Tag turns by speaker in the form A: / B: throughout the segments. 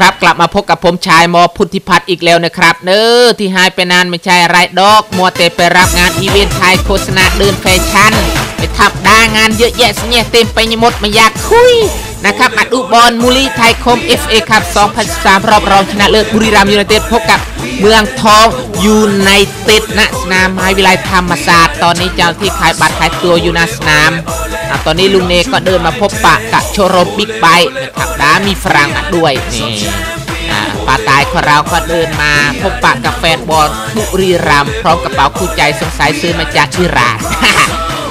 A: ครับกลับมาพบกับผมชายมอพุทธิพัฒน์อีกแล้วนะครับ เนอที่หายไปนานไม่ใช่อะไรดอก มัวเตไปรับงานอีเวนต์ถ่ายโฆษณาเดินแฟชั่นไปทับดางานเยอะแยะเสียเต็มไปหมดไม่อยากคุย นะครับมาดูบอลมูลีไทยคม FA ครับ2013 รอบรองชนะเลิศบุรีรัมย์ยูไนเต็ดพบกับเมืองทองยูไนเต็ดณสนามไม้วิไลธรรมศาสตร์ ตอนนี้เจ้าที่ขายบัตรขายตัวอยู่หน้าสนามอะตอนนี้ลุงเนก็เดินมาพบปะกับโชว์รมบิ๊กไบค์นะครับดามีฝรั่งมาด้วยนี่อ่าป้าตายของเราก็เดินมาพบปะกับแฟนบอลทุรีรัมย์พร้อมกระเป๋าคู่ใจสงสัยซื้อมาจากอิหร่าน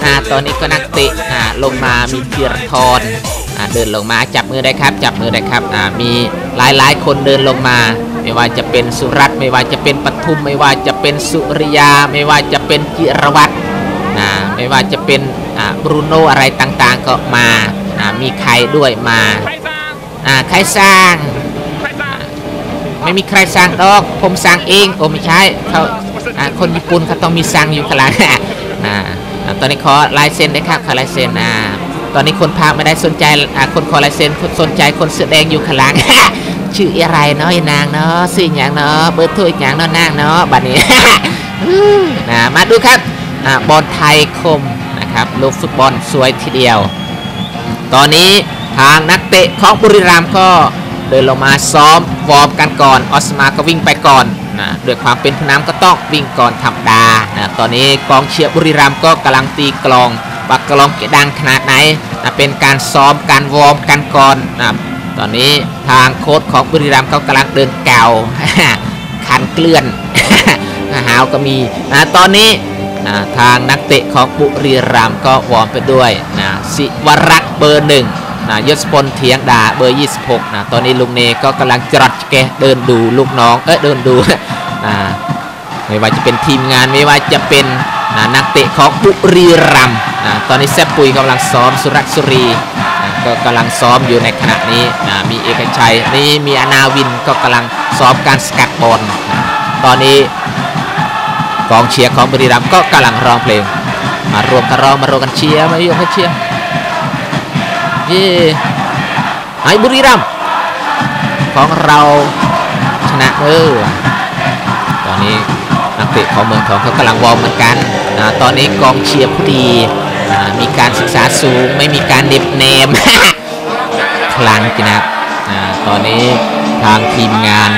A: อ่าตอนนี้ก็นักเตะอ่าลงมามีเพียรทรอ่า เดินลงมาจับมือได้ครับ จับมือได้ครับอ่ามีหลายๆ คนเดินลงมา ไม่ว่าจะเป็นสุรัตน์ไม่ว่าจะเป็นปทุม ไม่ว่าจะเป็นสุริยา ไม่ว่าจะเป็นจิรวัตรอ่าไม่ว่าจะเป็นบรูโนอะไรต่างๆก็มามีใครด้วยมาใครสร้างไม่มีใครสร้างดอกผมสร้างเองโอ้ไม่ใช่เขาคนญี่ปุ่นเขาต้องมีสร้างอยู่ข้างหลังตอนนี้ขอลายเซ็นได้ครับขอลายเซ็นอ่า ตอนนี้คนพากไม่ได้สนใจคนขอลายเซ็นสนใจคนเสื้อแดงอยู่ข้างหลังชื่ออะไรเนาะนางเนาะชื่ออย่างเนาะเบอร์โทรอีกอย่างเนาะนางเนาะบัดนี้นะมาดูครับอบอลไทยคมนะครับลูกฟุตบอลสวยทีเดียว ตอนนี้ทางนักเตะของบุรีรัมย์ก็เดินลงมาซ้อมวอร์มกันก่อนออสมาก็วิ่งไปก่อนนะด้วยความเป็นผู้นำก็ต้องวิ่งก่อนธรรมดานะตอนนี้กองเชียร์บุรีรัมย์ก็กำลังตีกลอง ว่ากลองจะดังขนาดไหนนะเป็นการซ้อมการวอร์มกันก่อนนะตอนนี้ทางโค้ชของบุรีรัมย์ก็กำลังเดินเก่าคันเกลื่อนหาวก็มีนะตอนนี้นะทางนักเตะของบุรีรัมย์ก็วอร์มไปด้วยนะสิวรักษ์เบอร์หนึ่งนะยศพลเทียงดาเบอร์ 26นะตอนนี้ลุงเนก็กำลังจรัดแกเดินดูลูกน้องเออเดินดูนะไม่ว่าจะเป็นทีมงานไม่ว่าจะเป็น นักเตะของบุรีรัมย์ตอนนี้แซบปุยกำลังซ้อมสุรักษ์สุรีก็กำลังซ้อมอยู่ในขณะนี้มีเอกชัยนี่มีอนาวินก็กำลังซ้อมการสกัดบอลตอนนี้กองเชียร์ของบุรีรัมย์ก็กำลังร้องเพลง มารวมกันร้องมารวมกันเชียร์มายกให้เชียร์เย่ไอ้บุรีรัมย์ของเราชนะเออตอนนี้ นักเตะของเมืองทองเขากำลังวอร์มเหมือนกันนะตอนนี้กองเชียร์ผู้ดีนะมีการศึกษาสูงไม่มีการเด็บเนมคลังกินะครับอ่าตอนนี้ทางทีมงาน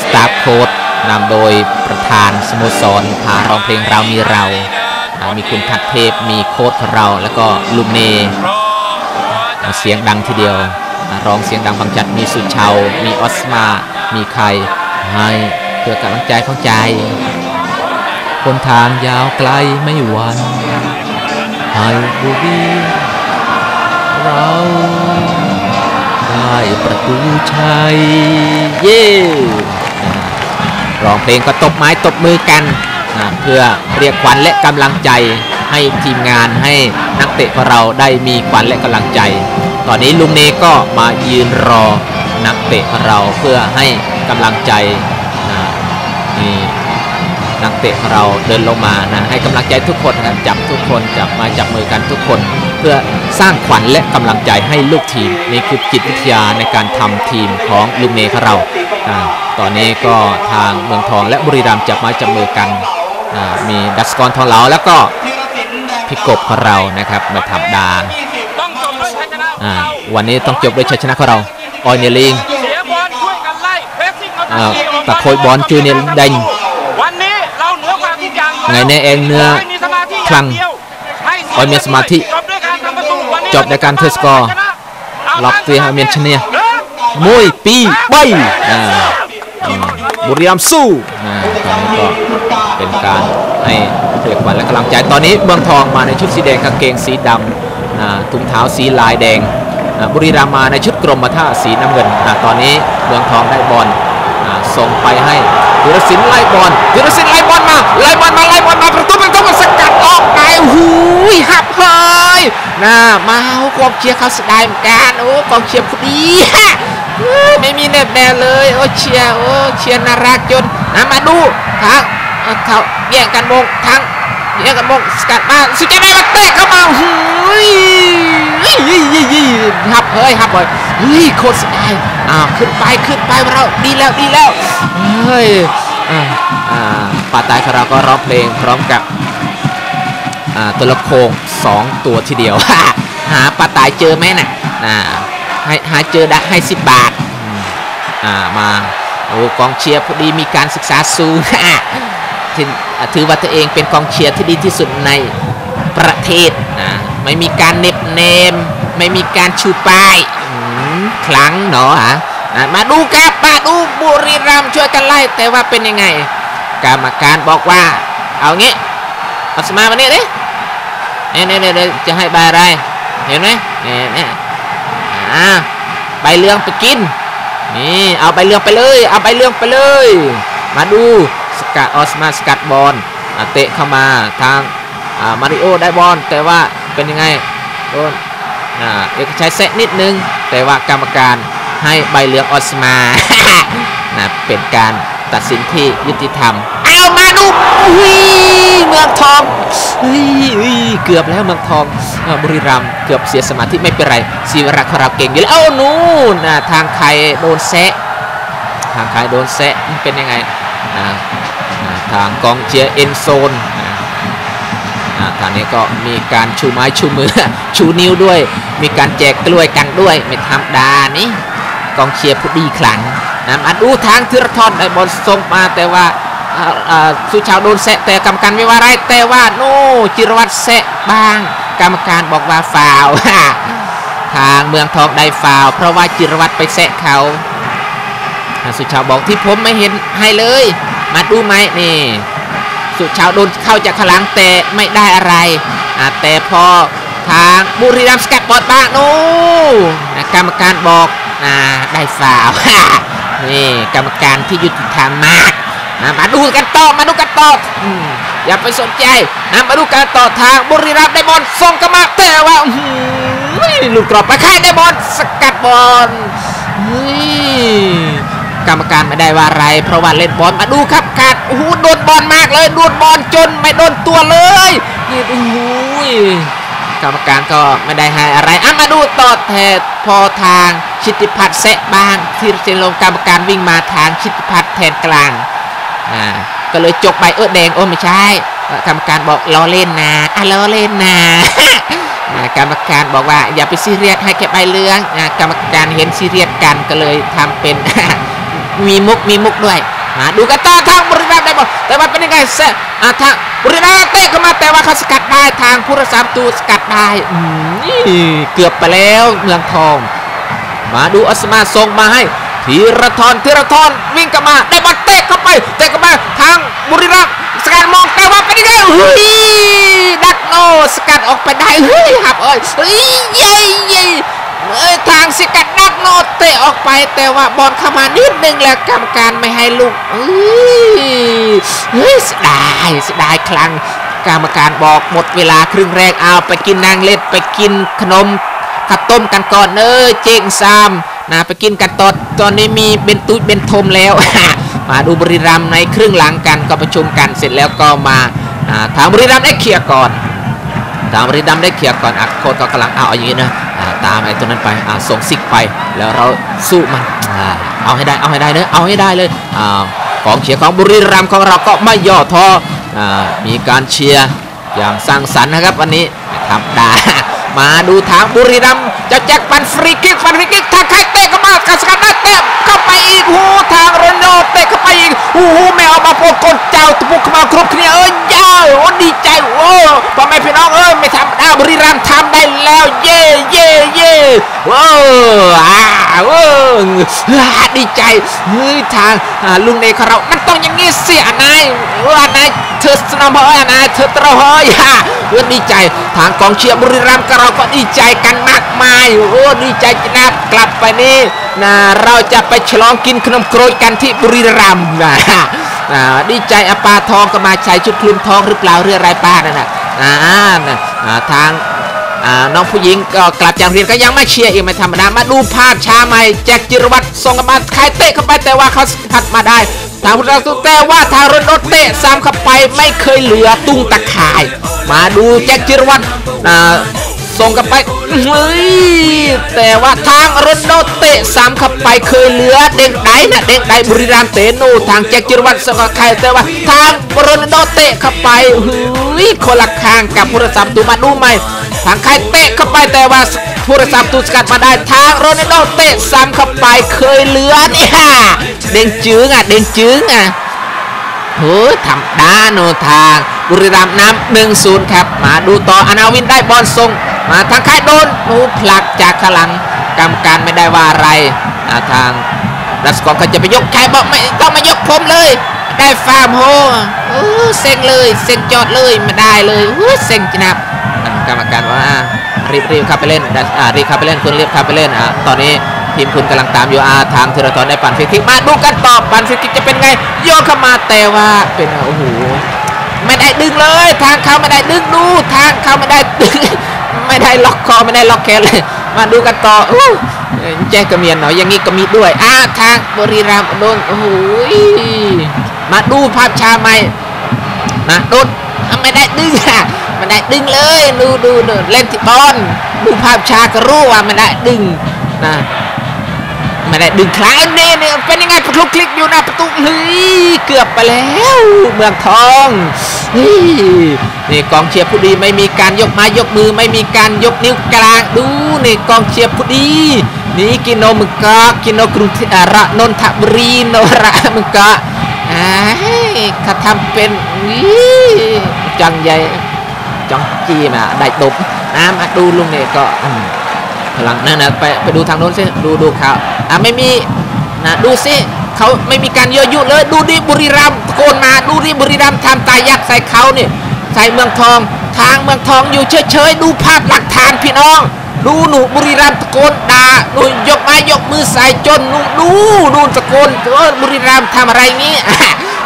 A: สตาฟโค้ดนำโดยประธานสโมสรพาร้องเพลงเรามีเราอ่ามีคุณทัดเทพมีโค้ดเราแล้วก็ลุงเน่เสียงดังทีเดียวอ่าร้องเสียงดังฟังจัดมีสุชาวมีออสมา มีใครให้เพื่อกำลังใจของใจ คนทางยาวไกลไม่หวันให้บุรีเราได้ประตูชัย เย่อ่าร้องเพลงก็ตบไม้ตบมือกันอ่าเพื่อเรียกขวัญและกำลังใจให้ทีมงานให้นักเตะของเราได้มีขวัญและกำลังใจ ตอนนี้ลุงเนก็มายืนรอนักเตะของเราเพื่อให้กำลังใจ นักเตะของเราเดินลงมานะให้กำลังใจทุกคนนะครับจับทุกคนจับมาจับมือกันทุกคน เพื่อสร้างขวัญและกำลังใจให้ลูกทีมนี่คือจิตวิทยาในการทำทีมของลุงเนของเราอ่าตอนนี้ก็ทางเมืองทองและบุรีรัมย์จับไม้จับมือกันอ่ามีดัสกรทองเหลาแล้วก็พิกบของเรานะครับมาทำดา
B: ต้องจบด้วยชัยชนะของ
A: อ่า
B: เรา
A: วันนี้ต้องจบด้วยชัยชนะของเราออยเนลิง
B: เสียบอลช่วยกันไล่เพรสซิ่งเอา
A: อ่า
B: ทีมออกมา
A: ตะโคยบอลจูเนียร์เดง ไงแน่เองเนื้อคลัง
B: อยเดียวให้
A: ขอให้มีสมาธิ
B: จบด้วยการทำประตูวันนี้
A: จบด้วยการเทสกอร์ล็อกเสียเมียนชนะ
B: หนึ่ง
A: มวยปีใบบุรีรัมสู้อ่าตอนนี้ก็เป็นการให้เรียกขวัญและกำลังใจตอนนี้เมืองทองมาในชุดสีแดงกางเกงสีดำอ่าถุงเท้าสีลายแดงบุรีรัมมาในชุดกรมท่าสีน้ำเงินอ่าตอนนี้เมืองทองได้บอลอ่าส่งไปให้ ธีรศิลป์ไล่บอลธีรศิลป์ไล่บอลมาไล่บอลมาไล่บอลมาประตูเป็นต้องมาสกัดออกไปหูยหับเฮยน่ามาเอากองเชียร์เขาสดายเหมือนกันโอ้กองเชียร์ผู้ดีฮ้ไม่มีเน็บแนเลยโอ้เชียร์โอ้เชียร์น่ารักจนนะมาดูทางเขาแย่งกันมงทางแยกกันมงสกัดมาสุดจะได้มาเตะเข้ามาเฮ้ยเฮ้ยเฮ้ยเฮ้ยเฮ้ยฮับ เฮ้ยฮับเลยเฮ้ยโคตรเสียดายอ้าวขึ้นไปขึ้นไปเราดีแล้วดีแล้วเฮ้ยอ่าอ่าป่าตายของเราก็ร้องเพลงพร้อมกับอ่าตัวละโคงสองตัวทีเดียว หาป่าตายเจอไหมน่ะอ่าให้หาเจอได้ให้สิบบาทอ่ามาโอ้กองเชียร์พอดีมีการศึกษาสูงถือถือว่าตัวเองเป็นกองเชียร์ที่ดีที่สุดในประเทศนะไม่มีการเน็บเนม ไม่มีการชูป้ายอืมคลังเนาะฮะอะมาดูครับมาดูบุรีรัมย์ช่วยกันไล่แต่ว่าเป็นยังไง กรรมการบอกว่า เอางี้เอาสมามาเนี่ยดิเนี่ยเนี่ยเนี่ยจะให้ใบอะไร เห็นไหมเนี่ยเนี่ยอ่าใบเหลืองไปกินนี่เอาใบเหลืองไปเลย เอาใบเหลืองไปเลย มาดูสกัดออสมาสกัดบอลอะเตะเข้ามาทางอ่ามาริโอได้บอลแต่ว่าเป็นยังไงโดนอ่า เอกชัยเซะนิดนึง แต่ว่ากรรมการให้ใบเหลืองออสมานะเป็นการตัดสินที่ยุติธรรม เอามาดูอุ้ยเมืองทองเฮ้ยเกือบแล้วเมืองทองบุรีรัมย์เกือบเสียสมาธิไม่เป็นไรศิวรักษ์เราเก่งอยู่แล้วเอ้านู่นนะทางใครโดนแซะทางใครโดนแซะเป็นยังไงทางกองเชียร์เอ็นโซน ทางนี้ก็มีการชูไม้ชูมือ ชูนิ้วด้วย มีการแจกกล้วยกันด้วยไม่ธรรมดานี่กองเชียร์ผู้ดีขลังนะมาดูทางธีรทรได้บอลส่งมาแต่ว่าอ่าสุชาวโดนแซะแต่กรรมการไม่ว่าไรแต่ว่าโน่จิรวัตรแซะบ้าง กรรมการบอกว่าฟาวทางเมืองทองได้ฟาวเพราะว่าจิรวัตรไปแซะเขาสุชาวบอกที่ผมไม่เห็นให้เลย มาดูไหมนี่ สุชาวโดนเข้าจากขลังแต่ไม่ได้อะไระแต่พอทางบุรีรัมย์สกัดบอลบ้างนู่นะกรรมการบอกอได้ฟาวนี่กรรมการที่ยุติธรรมมากนะมาดูกันต่อมาดูกันต่อออย่าไปสนใจนะมาดูกันต่อทางบุรีรัมย์ได้บอลส่งกลับมาแต่ว่าหลุดกรอบไปค่ายได้บอลสกัดบอลเฮ้ย กรรมการไม่ได้ว่าอะไร เพราะว่าเล่นบอลมาดูครับการโอ้โหโดนบอลมากเลยโดนบอลจนไม่โดนตัวเลยนี่โอ้โหกรรมการก็ไม่ได้ให้อะไรอะมาดูต่อแทนพอทางชิติพัฒน์แซะบ้างที่เจนลงกรรมการวิ่งมาทางชิติพัฒน์แทนกลางอ่าก็เลยจบไปเออแดงโอ้ไม่ใช่กรรมการบอกล้อเล่นนะอะล้อเล่นนะกรรมการบอกว่าอย่าไปซีเรียสให้แค่ใบเหลืองกรรมการเห็นซีเรียสกันก็เลยทำเป็น มีมุกมีมุกด้วยมาดูกันต่อทางบุริรัมย์ได้บอลแต่ว่าเป็นยังไงเซอ่าทางบุริรัมย์เตะเข้ามาแต่ว่าเขาสกัดได้ทางผู้รักษาประตูสกัดได้อืมนี่เกือบไปแล้วเมืองทอง มาดูอัสมาส่งมาให้ธีรทรธีรทรวิ่งกลับมาได้บอลเตะเข้าไปเตะเข้ามาทางบุรีรัมย์สกัดมองแต่ว่าเป็นยังไงเฮ้ยดักโนสกัดออกไปได้เฮ้ยหับเอ้ยเฮ้ยเย้เย้ เอ้ยทางสิกัดดักโนเตะออกไปแต่ว่าบอลเข้ามานิดนึงแล้วกรรมการไม่ให้ลูกเฮ้ยเฮ้ยสียดายเสียดายครั้งกรรมการบอกหมดเวลาครึ่งแรกเอาไปกินนางเล็ดไปกินขนมข้าวต้มกันก่อนเนอเจงซามนะไปกินกันตอนตอนนี้มีเบนตุยเบนทมแล้ว มาดูบรีรัมในครึ่งหลังกันก็ประชุมกันเสร็จแล้วก็มาอ่าทางบรีรัมได้เคลียร์ก่อนทางบรีรัมได้เคลียร์ก่อนอะโค้ชก็กำลังเอาอย่างนี้นะ ตามไอ้ตัวนั้นไปส่งซิกไปแล้วเราสู้มันเอาให้ได้เอาให้ได้เนอะเอาให้ได้เลยอ่ากองเชียร์ของบุรีรัมย์ของเราก็ไม่ย่อท้ออมีการเชียร์อย่างสร้างสรรค์นะครับวันนี้ทำดามาดูทางบุรีรัมย์ จะแจ็คปันฟรีคิกฟันฟรีคิกทางใครเตะเข้ามากัสกัดได้เตะเข้าไปอีกหูทางโรนโดเตะเข้าไปอีกหูหูแมวมาโปรกดเจ้าตะปุกเข้ามาครบเคลียเอ้ยยาวโอ้ดีใจโอ้พ่อแม่พี่น้องเอ้ยไม่ทำได้บุรีรัมย์ทำได้แล้วเย่เย่เย่ว้อาเว้อ่าดีใจเฮ้ยทางลุงเนของเรามันต้องอย่างงี้เสียนายว่านายเธอสนามเฮ้ยนายเธอตระเฮ้ย ฮ่อดีใจ ทางกองเชียร์บุรีรัมย์ก็เราก็ดีใจกันมากมายโอ้ดีใจจนับกลับไปนี่นะเราจะไปฉลองกินขนมโกรยกันที่บุรีรัมย์นะอ่าดีใจอาปาทองก็มาใช้ชุดคลุมทองหรือเปล่าเรือองไรป้านั่นนะอ่าน่ะอ่าทาง น้องผู้หญิงก็กลับจากเรียนก็ยังไม่เชียร์อีกไม่ธรรมดามาดูภาพช้าใหม่แจ็คจิรวัตรส่งกลับมาใครเตะเข้าไปแต่ว่าเขาพัดมาได้ทางผู้รักษาแต่ว่าทางรถโดเตะซ้ำเข้าไปไม่เคยเหลือตุ้งตะข่าย มาดูแจ็คจิรวัตรส่งกลับไปเฮ้ยแต่ว่าทางรถโดนเตะซ้ำเข้าไปเคยเหลือเด้งไดนะเด้งไดบุรีรัมย์เตะนูทางแจ็คจิรวัตรส่งกับใครแต่ว่าทางรถโดนเตะเข้าไปเฮ้ยคนละข้างกับผู้รักษาประตูมาดูไหม ทางใครเตะเข้าไปแต่ว่าผู้รักษาประตูสกัดมาได้ทางโรนัลโดเตะซ้ำเข้าไปเคยเหลือเนี่ยเด้งจื้งอะเด้งจื้งอะเฮ้ยทำด้านโนทางบุรีรัมย์นำหนึ่งศูนย์ครับ มาดูต่ออนาวินได้บอลส่งมาทางค่ายโดนนูผลักจากขลังกรรมการไม่ได้ว่าอะไรทางรัสกอร์ก็จะไปยกใครบอกไม่ต้องมายกผมเลย ได้ฟาร์มโฮเออเซ็งเลย เซ็งจอดเลยไม่ได้เลยเออเซ็งจนับ กรรมการว่ารีบรีบเข้าไปเล่นอ่ารีบเข้าไปเล่นคุณรีบเข้าไปเล่นอ่าตอนนี้ทีมคุณกำลังตามอยู่อาทางธีรทรได้ปั่นฟรีคิกมาดูกันต่อปั่นฟรีคิกจะเป็นไง โยนเข้ามาแต่ว่าเป็นโอ้โหไม่ได้ดึงเลย ทางเขาไม่ได้ดึงดูทางเขาไม่ได้ดึงไม่ได้ล็อกคอไม่ได้ล็อกแขนเลย มาดูกันต่อแจ้งกระเมียนหน่อยอย่างนี้ก็มีด้วยอ่าทางบริรัมโดนโอ้โหมาดูภาพชาใหม่นะโดนไม่ได้ดึงอะ ไม่ได้ดึงเลยดูดูดูเล่นที่บอลดูภาพชาก็รู้ว่าไม่ได้ดึงนะไม่ได้ดึงครั้งนี้เนี่ยเป็นยังไงประตูคลิกอยู่น้าประตูเฮ้ยเกือบไปแล้วเมืองทองนี่กองเชียร์ผู้ดีไม่มีการยกไม้ยกมือไม่มีการยกนิ้วกลางดูนี่กองเชียร์ผู้ดีนี่กินโนมึงกะกินโนกรุงเทพระนนทบุรีโนระมึงกะอ่าเขาทำเป็นจังใหญ่ จังจีมาได้ดบนะมาดูลุงเนี่ยก็พลังนั่นนะไปไปดูทางโน้นสิดูดูเขาอะไม่มีนะดูสิเขาไม่มีการเยอะยุเลยดูดิบุรีรัมย์ตะโกนมาดูดิบุรีรัมย์ทำตายักใส่เขาเนี่ยใส่เมืองทอง ทางเมืองทองอยู่เฉยๆดูภาพหลักฐานพี่น้อง ดูหนูบุรีรัมย์ตะโกนด่าหนูยกไม้ยกมือใส่จนหนูดูดูตะโกนเออบุรีรัมย์ทำอะไรงี้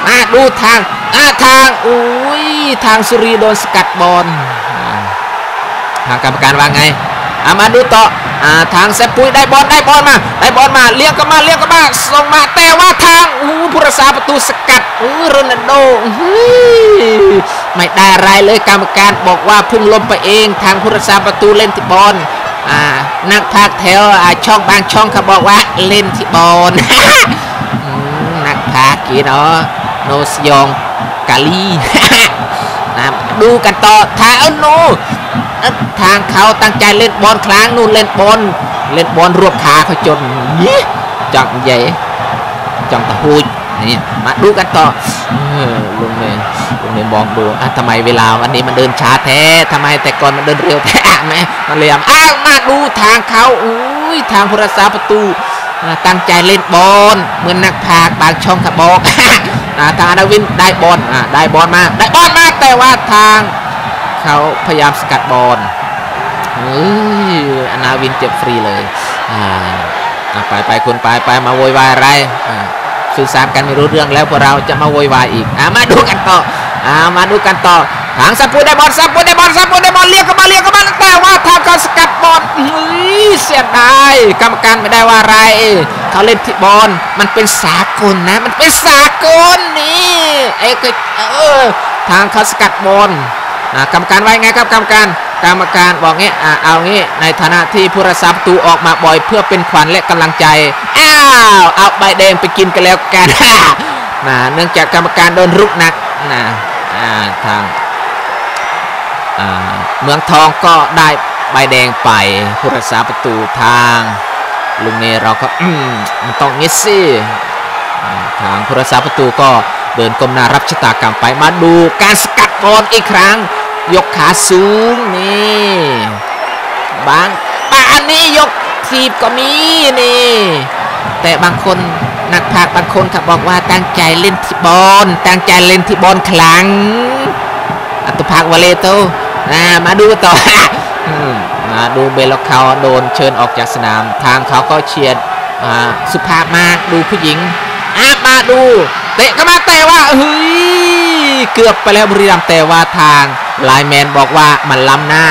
A: มาดูทาง อ่าทางอุ้ยทางสุรีโดนสกัดบอลทางกรรมการว่าไงอามาดูต่ออ่าทางเซปุยได้บอลได้บอลมาได้บอลมาเลี้ยงกันมาเลี้ยงกันมาส่งมาแต่ว่าทางอู้ผู้รักษาประตูสกัดอู้โรนัลโดไม่ได้อะไรเลยกรรมการบอกว่าพุ่งล้มไปเอง ทางผู้รักษาประตูเล่นที่บอลอ่านักพากแถวอ่าช่องบางช่องเขาบอกว่าเล่นที่บอลนักพากย์กีเนาะโนสยอง กาลีนะดูกันต่อทางเอาโนเอ้าทางเขาตั้งใจเล่นบอลครั้งนู่นเล่นบอลเล่นบอลรวบขาเขาจนยี่จังใหญ่จังตะหูยนี่มาดูกันต่อลุงเนี่ยลุงเนี่ยมองดูอะทำไมเวลาวันนี้มันเดินช้าแท้ทำไมแต่ก่อนมันเดินเร็วแท้แม่มันเหลี่ยมอ้าวมาดูทางเขาอุ้ยทางผู้รักษาประตูตั้งใจเล่นบอลเหมือนนักพากบางช่องขับบอก ทางอนาวินได้บอลอ่าได้บอลมาได้บอลมาแต่ว่าทางเขาพยายามสกัดบอลเฮ้ยอนาวินเจ็บฟรีเลยอ่าอะไปไปคุณไปไปมาโวยวายอะไรอ่าสื่อสารกันไม่รู้เรื่องแล้วพวกเราจะมาโวยวายอีกอ่ามาดูกันต่ออ่ามาดูกันต่อ ทางสับปูได้บอลสับปูได้บอลสับปูได้บอลเลี้ยงเข้ามาเลี้ยงเข้ามาแต่ว่าทางเขาสกัดบอลเฮียดายกรรมการไม่ได้ว่าอะไรเขาเล่นที่บอลมันเป็นสากลนะ มันเป็นสากลนี่ไอ้ก็เออทางเขาสกัดบอลอ่ากรรมการไว่าไงครับกรรมการกรรมการบอกงี้อ่าเอางี้ในฐานะที่ผู้รักษาประตูออกมาบ่อยเพื่อเป็นขวัญและกำลังใจอ้าวเอาใบแดงไปกินกันแล้วกันนะเนื่องจากกรรมการโดนรุกหนักนะอ่าทาง เมืองทองก็ได้ใบแดงไปผู้รักษาประตูทางลุงเนเราก็มมันต้องงี้สิอ่ทางผู้รักษาประตูก็เดินก้มหน้ารับชะตากรรมไปมาดูการสกัดบอลอีกครั้ง ยกขาสูงนี่บางบานนี้ยกทีบก็มีนี่แต่บางคนนักพากบางคนเขาบบอกว่าตั้งใจเล่นที่บอลตั้งใจเล่นที่บอลครั้งอัตุภาควาเลโต มาดูต่อมาดูเบลเขาโดนเชิญออกจากสนาม ทางเขาก็เชียร์สุภาพมากดูผู้หญิงอะมาดูเตะก็มาแต่ว่าเฮ้ยเกือบไปแล้วบุรีรัมย์แต่ว่าทางไลแมนบอกว่ามันล้ำหน้า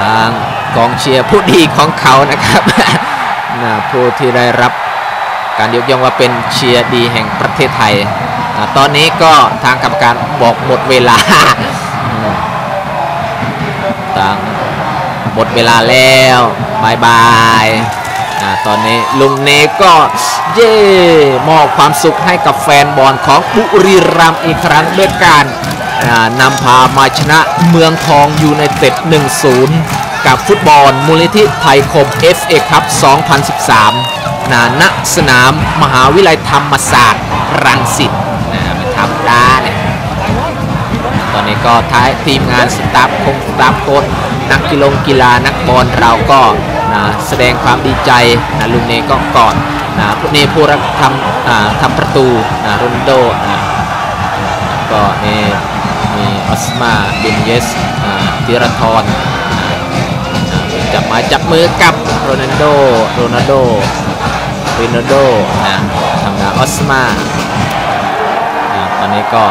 A: ทางกองเชียร์ผู้ดีของเขานะครับผู้ที่ได้รับการยกย่องว่าเป็นเชียร์ดีแห่งประเทศไทย ตอนนี้ก็ทางกรรมการบอกหมดเวลา ต่างหมดเวลาแล้วบายบายตอนนี้ลุงเนก็เย่มอบความสุขให้กับแฟนบอลของบุรีรัมย์อีกครั้งด้วยการนำพามาชนะเมืองทองยูไนเต็ด 1-0 กับฟุตบอลมูลนิธิไทยคม FA ครับ 2013นาณสนามมหาวิทยาลัยธรรมศาสตร์ รังสิตนะไม่ธรรมดาเนี่ย ตอนนี้ก็ท้ายทีมงานสตาฟคงสตาฟโค้ชนักกีฬากีฬานักบอลเราก็นะแสดงความดีใจนะลุงเนก็กอดนะเนผู้รักทำทำประตูนะโรนโดนะก็นี่มีออสมาเบนเยสอ่าธีรทรนนะจับมาจับมือกับโรนัลโดโรนัลโดโรนัลโดนะทำงานออสมาอ่าตอนนี้ก็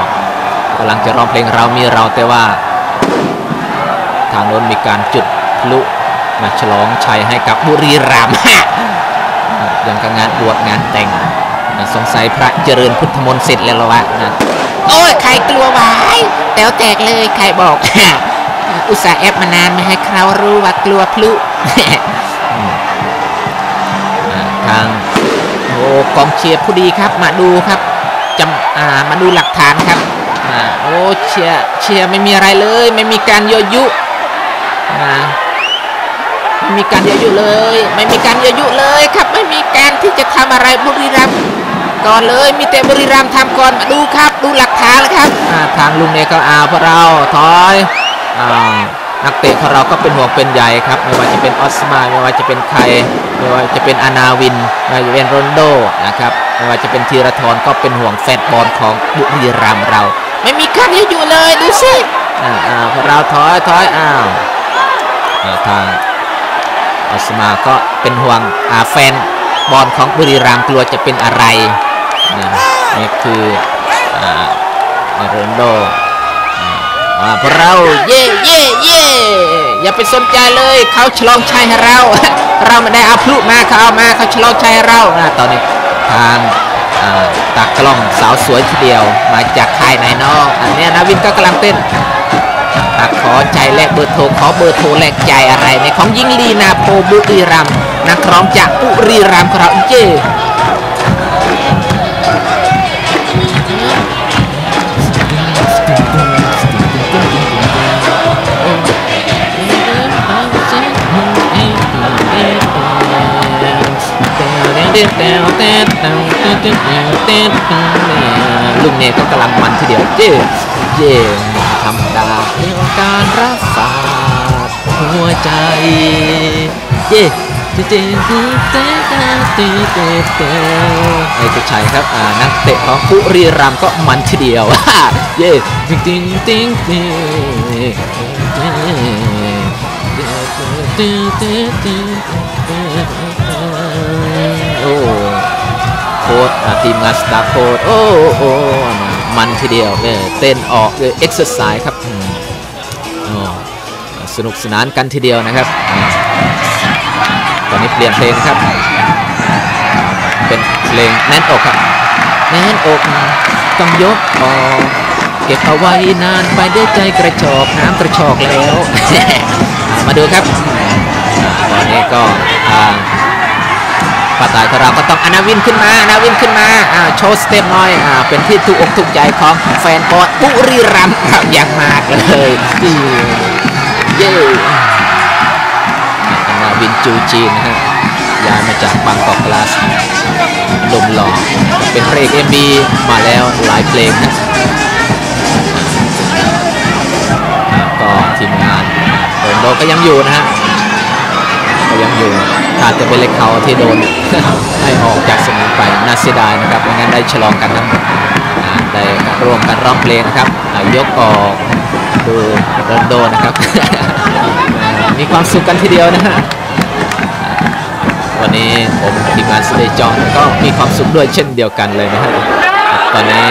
A: กำลังจะร้องเพลงเรามีเราแต่ว่า ทางโน้นมีการจุดพลุมาฉลองชัยให้กับบุรีรัมย์ยังกับงานบวชงานแต่งสงสัยพระเจริญพุทธมนต์เสร็จแล้วละวะนะโอ้ยใครกลัววายแต๋วแตกเลยใครบอก อุตส่าห์แอปมานานไม่ให้เขารู้ว่ากลัวพลุทางโอ้กองเชียร์ผู้ดีครับมาดูครับจำอ่ามาดูหลักฐานครับ โอ้เชียเชียไม่มีอะไรเลย ไม่มีการยั่วยุอ่าไม่มีการยั่วยุเลย ไม่มีการยั่วยุเลยครับไม่มีการที่จะทำอะไรบุรีรัมย์ก่อนเลยมีแต่บุรีรัมย์ทำก่อนมาดูครับ ดูหลักฐานเลยครับทางลุงเนี่ยก็เอาพวกเราถอยอนักเตะของเราก็เป็นห่วงเป็นใยครับ ไม่ว่าจะเป็นออสมาไม่ว่าจะเป็นใครไม่ว่าจะเป็นอานาวินไม่ว่าจะเป็นโรนโดนะครับไม่ว่าจะเป็นธีรทรก็เป็นห่วงแฟนบอลของบุรีรัมย์เรา ไม่มีการยั่วยุเลยดูสิอ่าอ่าพวกเราถอยถอยอ้าวทางออสมาก็เป็นห่วงอาแฟนบอลของบุรีรัมย์กลัวจะเป็นอะไรนะนี่คืออาโรนโดอ่าพวกเราเย่เย่เย่อย่าไปสนใจเลยเขาฉลองชัยให้เรา เราไม่ได้เอาพลุมาเขาเอามาเขาฉลองชัยให้เรานะตอนนี้ทาง ตากล้องสาวสวยทีเดียว มาจากค่ายไหนนอกอันนี้นาวินก็กำลังเต้นตักขอใจแลกเบอร์โทรขอเบอร์โทรแลกใจอะไรในของยิงลีนาโพบุรีรัมนักร้องจากบุรีรัมของเราเจ ต้นเต้นเต้นเต้นเต้นเต้นเต้นลูกเนก็กำลังมันทีเดียวเจ๊เย่ธรรมดาเรื่องการรักษาหัวใจเย่เจ๊เจ๊เจ๊เจ๊เจ๊เจ๊เจ๊ไอ้จุดชัยครับอ่านักเตะของบุรีรัมย์ก็มันทีเดียวเย่จริงจริงจริงจริง อ้โค้ดทีมงานสตาร์โค้ดโอ้โอ้มันทีเดียวเนี่ยเต้นออกเลยเอ็กซ์ไซส์ครับสนุกสนานกันทีเดียวนะครับ ตอนนี้เปลี่ยนเพลงครับ เป็นเพลงแน่นอกครับ แน่นอกต้องยกออกเก็บเอาไว้นานไปได้ใจกระชอกน้ำกระชอกแล้ว มาดูครับ ตอนนี้ก็ ทางป้าตายของเราก็ต้องอนาวินขึ้นมาอนาวินขึ้นมาอ่าโชว์สเต็ปหน่อยอ่าเป็นที่ถูกอกถูกใจของแฟนบอลบุรีรัมย์ครับอย่างมากเลยเย้อนาวินจูจีนนะฮะย้ายมาจากบางกอกกลาสดมหล่อเป็นเพลงเอ็มบีมาแล้วหลายเพลงนะก็ทีมงานโรนโดก็ยังอยู่นะฮะ ยังอยู่ขาดจะเป็นเล็กเขาที่โดนให้ออกจากสนามไปน่าเสียดายนะครับไม่งั้นได้ฉลองกันทั้งหมดได้ร่วมกันร้องเพลงนะครับยกออกดูโรนโดนะครับ มีความสุขกันทีเดียวนะฮะอ่าวันนี้ผมทีมงานสเตจอนก็มีความสุขด้วยเช่นเดียวกันเลยนะฮะตอนนี้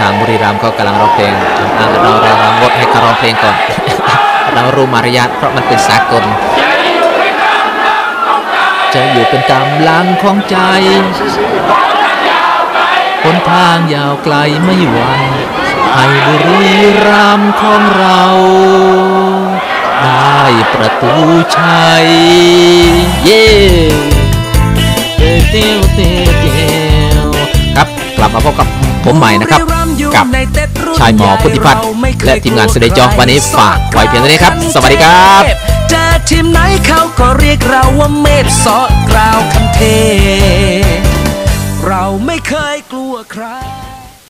A: ทางบุรีรัมย์ก็กำลังร้องเพลงอ่าเราเราเรางดให้เขาร้องเพลงก่อน เรารู้มารยาทเพราะมันเป็นสากลจะอยู่เป็นกำลังของใจหนทางยาวไกลไม่หวั่นให้บุรีรัมของเรา ได้ประตูชัย เย้เตี้ยวเตี้ยวเตี้ยวครับกลับมาพบกับผมใหม่นะครับ กับ ชายหมอพุทธิพัฒน์และทีมงานสเดจอวันนี้ฝากไว้เพียงเท่านี้ครับ สวัสดีครับ
C: จะทีมไหนเขาก็เรียกเราว่าเมฆสอกราวคำเท เราไม่เคยกลัวใคร